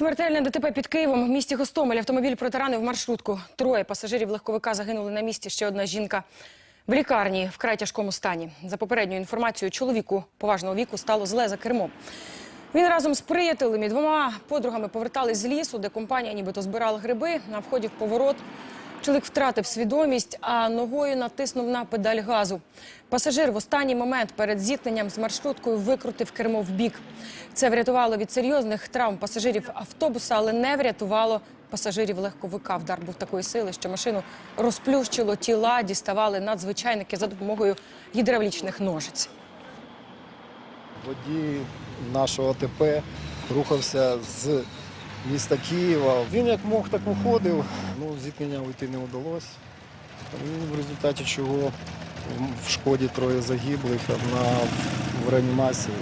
Смертельне ДТП під Києвом. В місті Гостомель автомобіль протаранив маршрутку. Троє пасажирів легковика загинули на місці. Ще одна жінка в лікарні вкрай тяжкому стані. За попередньою інформацією, чоловіку поважного віку стало зле за кермом. Він разом з приятелем і двома подругами повертались з лісу, де компанія нібито збирала гриби. На вході в поворот чоловік втратив свідомість, а ногою натиснув на педаль газу. Пасажир в останній момент перед зіткненням з маршруткою викрутив кермо в бік. Це врятувало від серйозних травм пасажирів автобуса, але не врятувало пасажирів легковика. Вдар був такої сили, що машину розплющило, тіла діставали надзвичайники за допомогою гідравлічних ножиць. Водій нашого ТП рухався з міста Києва. Він як мог, так виходив. Ну, зіткнення уйти не вдалося. В результаті чого в шкоді троє загиблих, одна в реанімації.